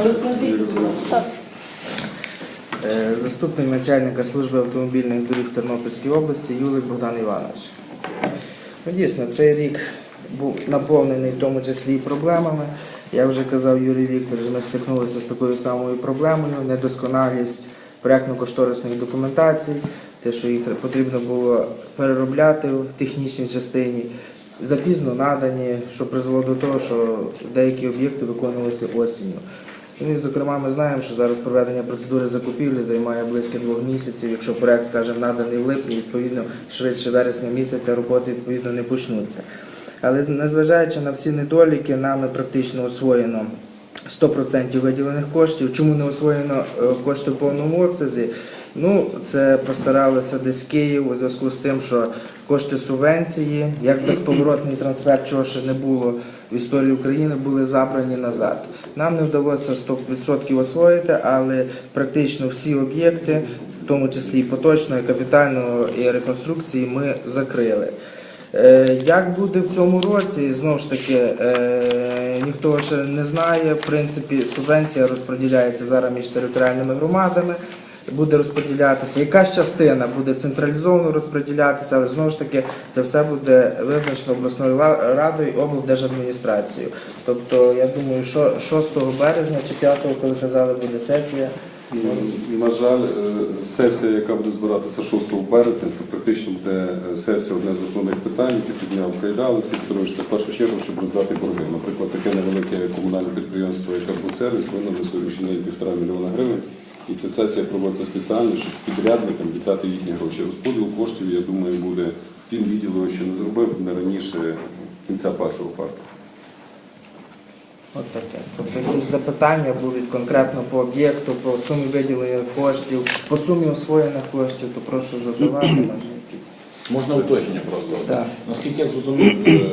Але назвіть, будь ласка. Е, Заступник начальника служби автомобільних доріг в Тернопільській області Юлик Богдан Іванович. Ну, дійсно, цей рік був наповнений в тому числі і проблемами. Я вже казав Юрій Вікторович, ми стикнулися з такою самою проблемою, недосконалість проєктно-кошторисної документації, те, що їх потрібно було переробляти в технічній частині, запізно надані, що призвело до того, що деякі об'єкти виконувалися осінню. Ну і зокрема, ми знаємо, що зараз проведення процедури закупівлі займає близько двох місяців. Якщо проект, скажімо, наданий в липні, відповідно швидше вересня місяця роботи відповідно не почнуться. Але незважаючи на всі недоліки, нами практично освоєно 100% виділених коштів. Чому не освоєно е, кошти в повному обсязі? Ну, це постаралося десь Київ у зв'язку з тим, що кошти субвенції, як безповоротний трансфер, чого ще не було в історії України, були забрані назад. Нам не вдалося 100% освоїти, але практично всі об'єкти, в тому числі і поточної, капітальної і реконструкції, ми закрили. Е, Як буде в цьому році, знову ж таки, е, ніхто ще не знає. В принципі, субвенція розподіляється зараз між територіальними громадами. Буде розподілятися. Якась частина буде централізовано розподілятися, але знову ж таки це все буде визначено обласною радою і облдержадміністрацією. Тобто, я думаю, що 6 березня чи 5, коли казали, буде сесія. На жаль, е, сесія, яка буде збиратися 6 березня, це практично буде е, сесія одне з основних питань, які підняв Кайда Олексій Петрович. Це в першу чергу, щоб роздати борги. Наприклад, таке невелике комунальне підприємство, як воно на сьогоднішній день півтора мільйона гривень. І ця сесія проводиться спеціально, щоб підрядникам віддати їхні гроші. Розподіл коштів, я думаю, буде тим відділу, що не зробив не раніше кінця першого кварталу. От таке. Тобто якісь запитання будуть конкретно по об'єкту, по сумі виділення коштів, по сумі освоєних коштів, то прошу задавати. може, якісь. Можна уточнення просто. Так. Наскільки я зрозумів, е,